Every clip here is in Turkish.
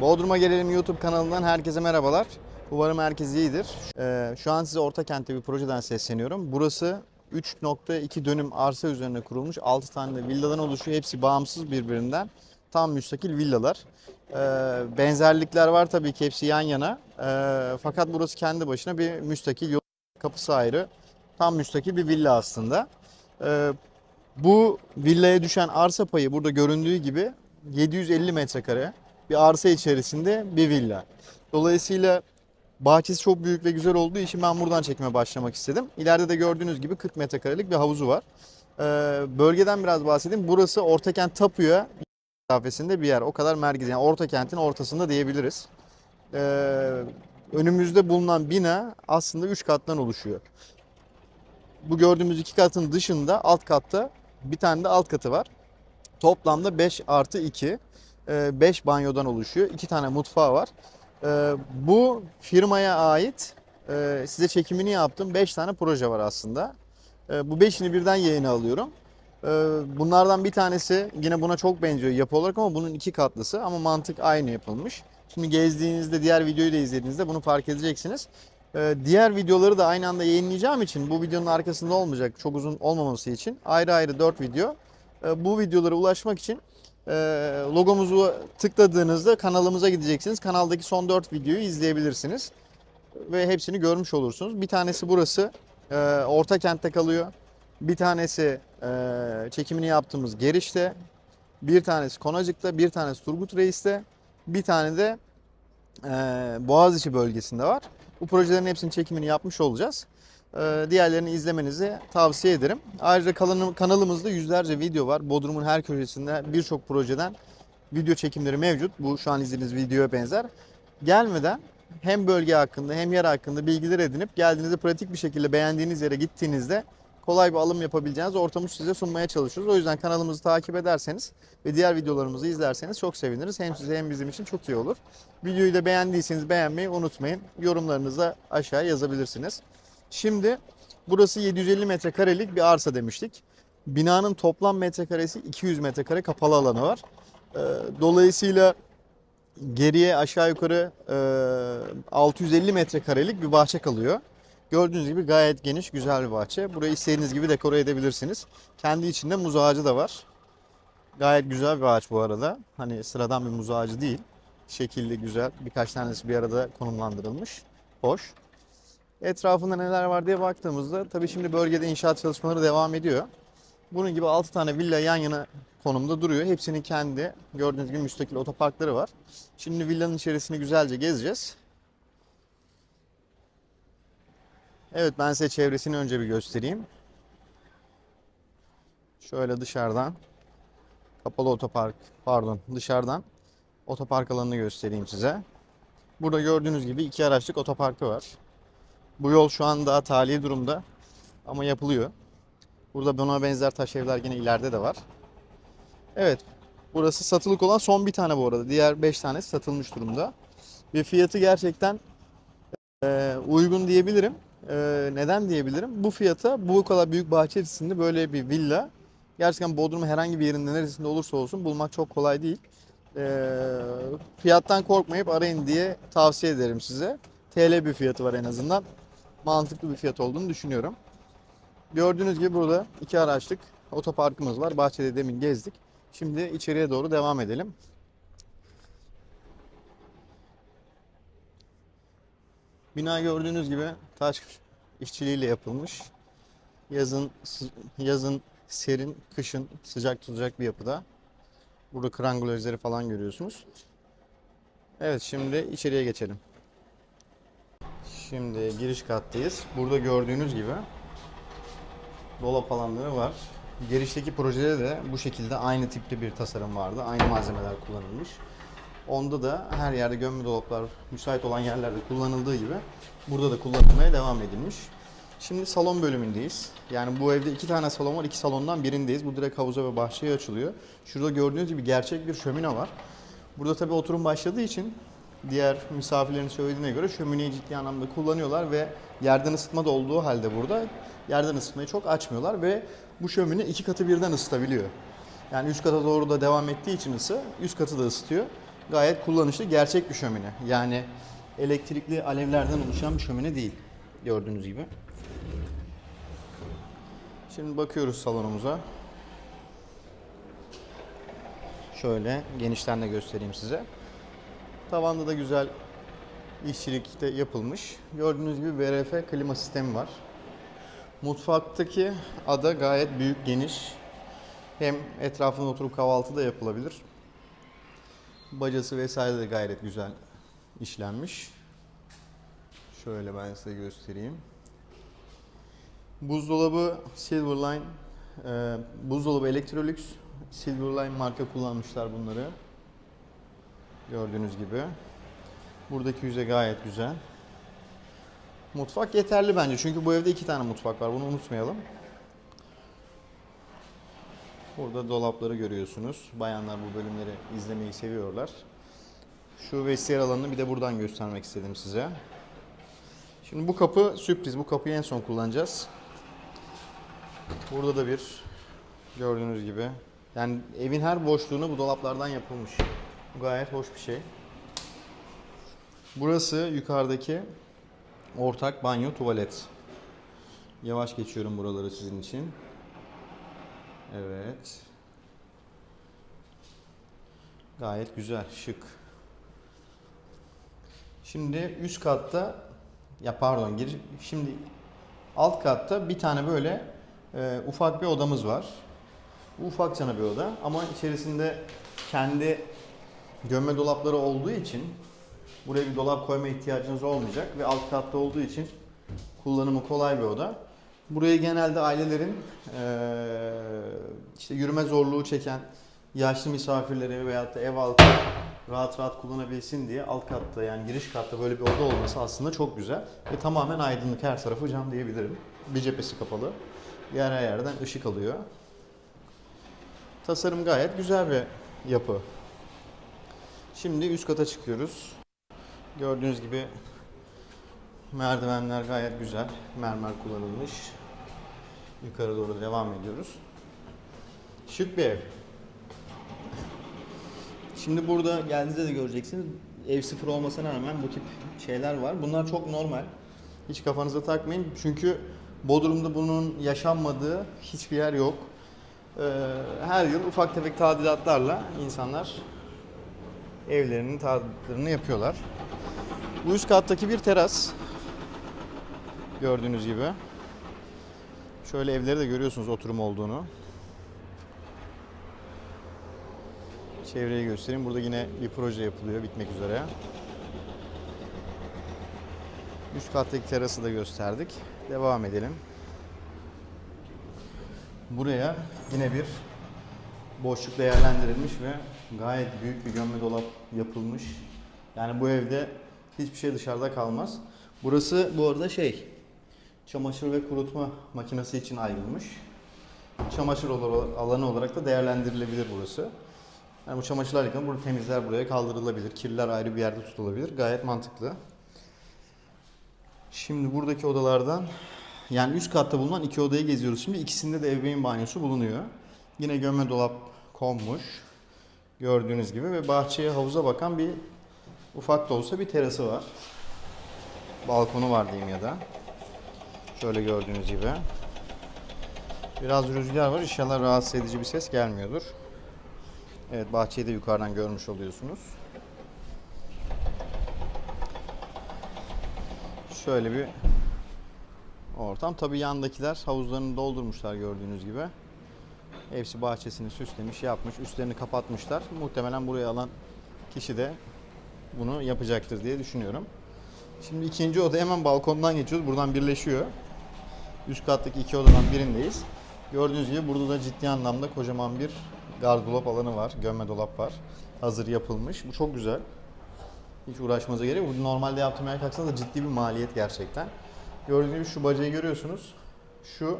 Bodrum'a Gelelim YouTube kanalından herkese merhabalar. Umarım herkes iyidir. Ee, şu an size Orta Kent'te bir projeden sesleniyorum. Burası 3.2 dönüm arsa üzerine kurulmuş 6 tane de villadan oluşuyor. Hepsi bağımsız birbirinden. Tam müstakil villalar. Ee, benzerlikler var tabii ki hepsi yan yana. Ee, fakat burası kendi başına bir müstakil yol kapısı ayrı. Tam müstakil bir villa aslında. Ee, bu villaya düşen arsa payı burada göründüğü gibi 750 metrekare bir arsa içerisinde bir villa. Dolayısıyla bahçesi çok büyük ve güzel olduğu için ben buradan çekime başlamak istedim. İleride de gördüğünüz gibi 40 metrekarelik bir havuzu var. Ee, bölgeden biraz bahsedeyim. Burası Ortakent Tapu'ya mesafesinde bir yer. O kadar merkez yani Ortakent'in ortasında diyebiliriz. Ee, önümüzde bulunan bina aslında 3 kattan oluşuyor. Bu gördüğümüz iki katın dışında alt katta bir tane de alt katı var. Toplamda 5 artı 2. 5 banyodan oluşuyor. 2 tane mutfağı var. Ee, Bu firmaya ait e, size çekimini yaptım. 5 tane proje var aslında. Bu 5'ini birden yayına alıyorum. Bunlardan bir tanesi yine buna çok benziyor yapı olarak ama bunun iki katlısı ama mantık aynı yapılmış. Şimdi gezdiğinizde diğer videoyu da izlediğinizde bunu fark edeceksiniz. Diğer videoları da aynı anda yayınlayacağım için bu videonun arkasında olmayacak çok uzun olmaması için ayrı ayrı 4 video. Bu videolara ulaşmak için e, logomuzu tıkladığınızda kanalımıza gideceksiniz. Kanaldaki son 4 videoyu izleyebilirsiniz. Ve hepsini görmüş olursunuz. Bir tanesi burası. e, Orta kentte kalıyor. Bir tanesi e, çekimini yaptığımız Geriş'te. Bir tanesi Konacık'ta. Bir tanesi Turgut Reis'te. Bir tane de e, Boğaziçi bölgesinde var. Bu projelerin hepsinin çekimini yapmış olacağız. Ee, Diğerlerini izlemenizi tavsiye ederim. Ayrıca kanalım- kanalımızda yüzlerce video var. Bodrum'un her köşesinde birçok projeden video çekimleri mevcut. Bu şu an izlediğiniz videoya benzer. Gelmeden hem bölge hakkında hem yer hakkında bilgiler edinip geldiğinizde pratik bir şekilde beğendiğiniz yere gittiğinizde kolay bir alım yapabileceğiniz ortamı size sunmaya çalışıyoruz. O yüzden kanalımızı takip ederseniz ve diğer videolarımızı izlerseniz çok seviniriz. Hem size hem bizim için çok iyi olur. Videoyu da beğendiyseniz beğenmeyi unutmayın. Yorumlarınızı da aşağıya yazabilirsiniz. Şimdi burası 750 metrekarelik bir arsa demiştik. Binanın toplam metrekaresi 200 metrekare kapalı alanı var. Ee, Dolayısıyla geriye aşağı yukarı e, 650 metrekarelik bir bahçe kalıyor. Gördüğünüz gibi gayet geniş, güzel bir bahçe. Burayı istediğiniz gibi dekore edebilirsiniz. Kendi içinde muz ağacı da var. Gayet güzel bir ağaç bu arada. Hani sıradan bir muz ağacı değil. Şekilli, güzel. Birkaç tanesi bir arada konumlandırılmış. Hoş. Etrafında neler var diye baktığımızda tabii şimdi bölgede inşaat çalışmaları devam ediyor. Bunun gibi 6 tane villa yan yana konumda duruyor. Hepsinin kendi gördüğünüz gibi müstakil otoparkları var. Şimdi villanın içerisini güzelce gezeceğiz. Evet ben size çevresini önce bir göstereyim. Şöyle dışarıdan kapalı otopark pardon dışarıdan otopark alanını göstereyim size. Burada gördüğünüz gibi iki araçlık otoparkı var. Bu yol şu an daha taliye durumda ama yapılıyor. Burada buna benzer taş evler yine ileride de var. Evet. Burası satılık olan son bir tane bu arada. Diğer 5 tanesi satılmış durumda. Ve fiyatı gerçekten e, uygun diyebilirim. E, neden diyebilirim? Bu fiyata bu kadar büyük bahçe içerisinde böyle bir villa gerçekten Bodrum'un herhangi bir yerinde neresinde olursa olsun bulmak çok kolay değil. E, fiyattan korkmayıp arayın diye tavsiye ederim size. TL bir fiyatı var en azından. Mantıklı bir fiyat olduğunu düşünüyorum. Gördüğünüz gibi burada iki araçlık otoparkımız var. Bahçede demin gezdik. Şimdi içeriye doğru devam edelim. Bina gördüğünüz gibi taş işçiliğiyle yapılmış. Yazın yazın serin, kışın sıcak tutacak bir yapıda. Burada krangulözleri falan görüyorsunuz. Evet şimdi içeriye geçelim. Şimdi giriş kattayız. Burada gördüğünüz gibi dolap alanları var. Girişteki projede de bu şekilde aynı tipte bir tasarım vardı. Aynı malzemeler kullanılmış. Onda da her yerde gömme dolaplar müsait olan yerlerde kullanıldığı gibi burada da kullanılmaya devam edilmiş. Şimdi salon bölümündeyiz. Yani bu evde iki tane salon var. iki salondan birindeyiz. Bu direkt havuza ve bahçeye açılıyor. Şurada gördüğünüz gibi gerçek bir şömine var. Burada tabii oturum başladığı için diğer misafirlerin söylediğine göre şömineyi ciddi anlamda kullanıyorlar ve yerden ısıtma da olduğu halde burada yerden ısıtmayı çok açmıyorlar ve bu şömine iki katı birden ısıtabiliyor. Yani üst kata doğru da devam ettiği için ısı üst katı da ısıtıyor. gayet kullanışlı gerçek bir şömine. Yani elektrikli alevlerden oluşan bir şömine değil. Gördüğünüz gibi. Şimdi bakıyoruz salonumuza. Şöyle genişten de göstereyim size. Tavanda da güzel işçilikte yapılmış. Gördüğünüz gibi VRF klima sistemi var. Mutfaktaki ada gayet büyük, geniş. Hem etrafında oturup kahvaltı da yapılabilir. Bacası vesaire de gayet güzel işlenmiş. Şöyle ben size göstereyim. Buzdolabı Silverline, e, buzdolabı Electrolux, Silverline marka kullanmışlar bunları. Gördüğünüz gibi. Buradaki yüzey gayet güzel. Mutfak yeterli bence çünkü bu evde iki tane mutfak var bunu unutmayalım. Burada dolapları görüyorsunuz. Bayanlar bu bölümleri izlemeyi seviyorlar. Şu vestiyer alanını bir de buradan göstermek istedim size. Şimdi bu kapı sürpriz. Bu kapıyı en son kullanacağız. Burada da bir gördüğünüz gibi. Yani evin her boşluğunu bu dolaplardan yapılmış. Gayet hoş bir şey. Burası yukarıdaki ortak banyo tuvalet. Yavaş geçiyorum buraları sizin için. Evet. Gayet güzel, şık. Şimdi üst katta ya pardon gir şimdi alt katta bir tane böyle e, ufak bir odamız var. Bu ufakçana bir oda ama içerisinde kendi gömme dolapları olduğu için buraya bir dolap koyma ihtiyacınız olmayacak ve alt katta olduğu için kullanımı kolay bir oda. Burayı genelde ailelerin eee, işte yürüme zorluğu çeken yaşlı misafirleri veyahut da ev halkı rahat rahat kullanabilsin diye alt katta yani giriş katta böyle bir oda olması aslında çok güzel. Ve tamamen aydınlık her tarafı cam diyebilirim. Bir cephesi kapalı. Her yerden ışık alıyor. Tasarım gayet güzel bir yapı. Şimdi üst kata çıkıyoruz. Gördüğünüz gibi merdivenler gayet güzel. Mermer kullanılmış. Yukarı doğru devam ediyoruz. Şık bir ev. Şimdi burada geldiğinizde de göreceksiniz. Ev sıfır olmasına rağmen bu tip şeyler var. Bunlar çok normal. Hiç kafanıza takmayın. Çünkü Bodrum'da bunun yaşanmadığı hiçbir yer yok. Ee, her yıl ufak tefek tadilatlarla insanlar evlerinin tadilatlarını yapıyorlar. Bu üst kattaki bir teras. Gördüğünüz gibi. Şöyle evleri de görüyorsunuz oturum olduğunu. Çevreyi göstereyim. Burada yine bir proje yapılıyor bitmek üzere. Üst kattaki terası da gösterdik. Devam edelim. Buraya yine bir boşluk değerlendirilmiş ve gayet büyük bir gömme dolap yapılmış. Yani bu evde hiçbir şey dışarıda kalmaz. Burası bu arada şey, çamaşır ve kurutma makinesi için ayrılmış. Çamaşır alanı olarak da değerlendirilebilir burası. Yani bu çamaşırlar yıkanır, burada temizler buraya kaldırılabilir. Kirler ayrı bir yerde tutulabilir. Gayet mantıklı. Şimdi buradaki odalardan yani üst katta bulunan iki odayı geziyoruz şimdi. İkisinde de ebeveyn banyosu bulunuyor. Yine gömme dolap konmuş. Gördüğünüz gibi ve bahçeye havuza bakan bir ufak da olsa bir terası var. Balkonu var diyeyim ya da. Şöyle gördüğünüz gibi. Biraz rüzgar var. İnşallah rahatsız edici bir ses gelmiyordur. Evet bahçeyi de yukarıdan görmüş oluyorsunuz. Şöyle bir ortam. Tabii yandakiler havuzlarını doldurmuşlar gördüğünüz gibi. Hepsi bahçesini süslemiş, yapmış, üstlerini kapatmışlar. Muhtemelen buraya alan kişi de bunu yapacaktır diye düşünüyorum. Şimdi ikinci odaya hemen balkondan geçiyoruz. Buradan birleşiyor. Üst kattaki iki odadan birindeyiz. Gördüğünüz gibi burada da ciddi anlamda kocaman bir gardırop alanı var. Gömme dolap var. Hazır yapılmış. Bu çok güzel. Hiç uğraşmanıza gerek yok. Normalde yaptırmaya kalksanız da ciddi bir maliyet gerçekten. Gördüğünüz gibi şu bacayı görüyorsunuz. Şu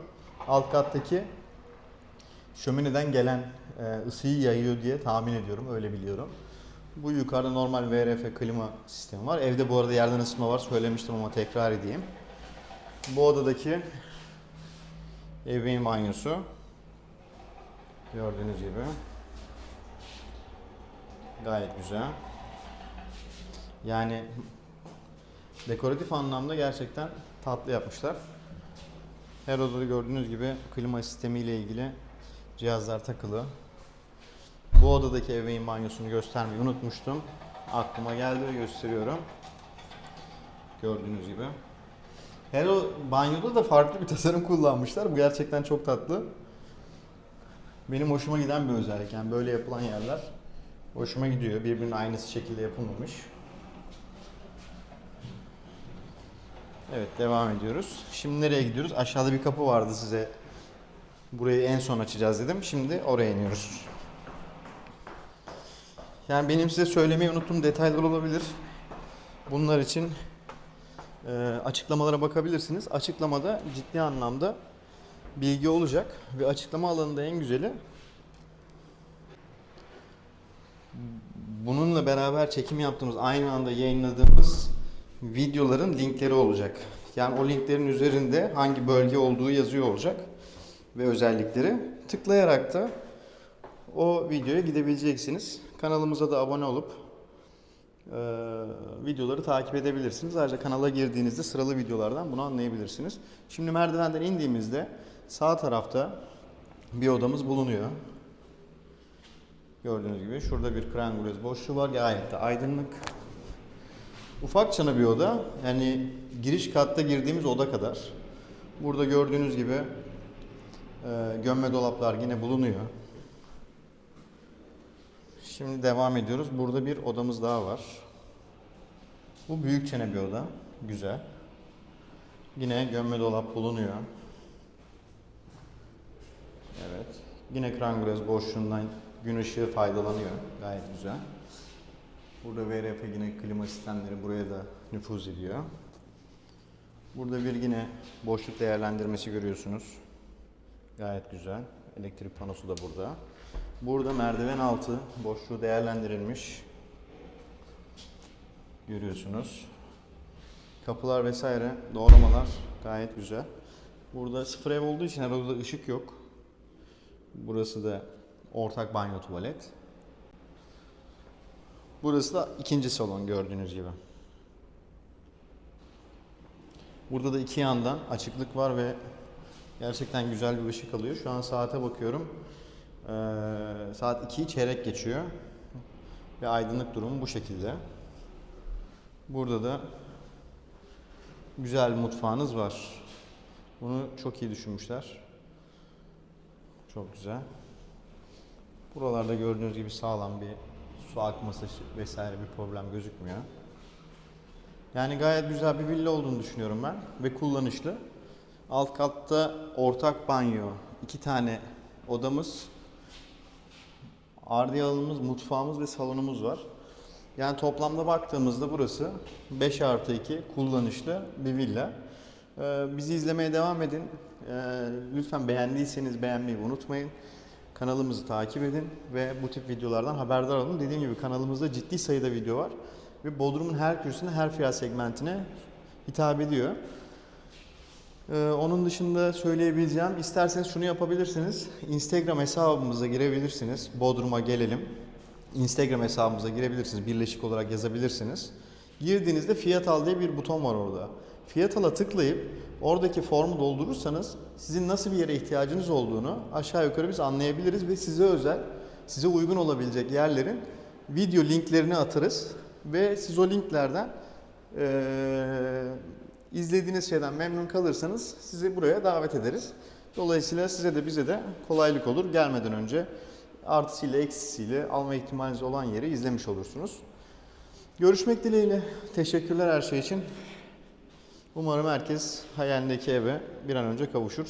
alt kattaki şömineden gelen e, ısıyı yayıyor diye tahmin ediyorum. Öyle biliyorum. Bu yukarıda normal VRF klima sistemi var. Evde bu arada yerden ısıtma var. Söylemiştim ama tekrar edeyim. Bu odadaki ebeveyn banyosu. Gördüğünüz gibi. Gayet güzel. Yani dekoratif anlamda gerçekten tatlı yapmışlar. Her odada gördüğünüz gibi klima sistemi ile ilgili cihazlar takılı. Bu odadaki ebeveyn banyosunu göstermeyi unutmuştum. Aklıma geldi ve gösteriyorum. Gördüğünüz gibi. Her o banyoda da farklı bir tasarım kullanmışlar. Bu gerçekten çok tatlı. Benim hoşuma giden bir özellik. Yani böyle yapılan yerler hoşuma gidiyor. Birbirinin aynısı şekilde yapılmamış. Evet devam ediyoruz. Şimdi nereye gidiyoruz? Aşağıda bir kapı vardı size. Burayı en son açacağız dedim. Şimdi oraya iniyoruz. Yani benim size söylemeyi unuttuğum detaylar olabilir. Bunlar için e, açıklamalara bakabilirsiniz. Açıklamada ciddi anlamda bilgi olacak ve açıklama alanında en güzeli bununla beraber çekim yaptığımız aynı anda yayınladığımız videoların linkleri olacak. Yani o linklerin üzerinde hangi bölge olduğu yazıyor olacak ve özellikleri tıklayarak da o videoya gidebileceksiniz. Kanalımıza da abone olup e, videoları takip edebilirsiniz. Ayrıca kanala girdiğinizde sıralı videolardan bunu anlayabilirsiniz. Şimdi merdivenden indiğimizde sağ tarafta bir odamız bulunuyor. Gördüğünüz gibi şurada bir krangulez boşluğu var. Gayet de aydınlık. Ufakçana bir oda. Yani giriş katta girdiğimiz oda kadar. Burada gördüğünüz gibi gömme dolaplar yine bulunuyor. Şimdi devam ediyoruz. Burada bir odamız daha var. Bu büyük çene bir oda. Güzel. Yine gömme dolap bulunuyor. Evet. Yine krangulez boşluğundan gün ışığı faydalanıyor. Gayet güzel. Burada VRF yine klima sistemleri buraya da nüfuz ediyor. Burada bir yine boşluk değerlendirmesi görüyorsunuz. Gayet güzel. Elektrik panosu da burada. Burada merdiven altı boşluğu değerlendirilmiş. Görüyorsunuz. Kapılar vesaire doğramalar gayet güzel. Burada sıfır ev olduğu için her odada ışık yok. Burası da ortak banyo tuvalet. Burası da ikinci salon gördüğünüz gibi. Burada da iki yandan açıklık var ve gerçekten güzel bir ışık alıyor. Şu an saate bakıyorum. Ee, saat 2'yi çeyrek geçiyor. Ve aydınlık durumu bu şekilde. Burada da güzel mutfağınız var. Bunu çok iyi düşünmüşler. Çok güzel. Buralarda gördüğünüz gibi sağlam bir su akması vesaire bir problem gözükmüyor. Yani gayet güzel bir villa olduğunu düşünüyorum ben ve kullanışlı. Alt katta ortak banyo, iki tane odamız, ardiye alanımız, mutfağımız ve salonumuz var. Yani toplamda baktığımızda burası 5 artı 2 kullanışlı bir villa. Ee, bizi izlemeye devam edin. Ee, lütfen beğendiyseniz beğenmeyi unutmayın. Kanalımızı takip edin ve bu tip videolardan haberdar olun. Dediğim gibi kanalımızda ciddi sayıda video var. Ve Bodrum'un her köşesine, her fiyat segmentine hitap ediyor. Ee, onun dışında söyleyebileceğim, isterseniz şunu yapabilirsiniz. Instagram hesabımıza girebilirsiniz. Bodrum'a gelelim. Instagram hesabımıza girebilirsiniz. Birleşik olarak yazabilirsiniz. Girdiğinizde fiyat al diye bir buton var orada. Fiyat ala tıklayıp oradaki formu doldurursanız sizin nasıl bir yere ihtiyacınız olduğunu aşağı yukarı biz anlayabiliriz ve size özel, size uygun olabilecek yerlerin video linklerini atarız ve siz o linklerden eee izlediğiniz şeyden memnun kalırsanız sizi buraya davet ederiz. Dolayısıyla size de bize de kolaylık olur. Gelmeden önce artısıyla eksisiyle alma ihtimaliniz olan yeri izlemiş olursunuz. Görüşmek dileğiyle. Teşekkürler her şey için. Umarım herkes hayalindeki eve bir an önce kavuşur.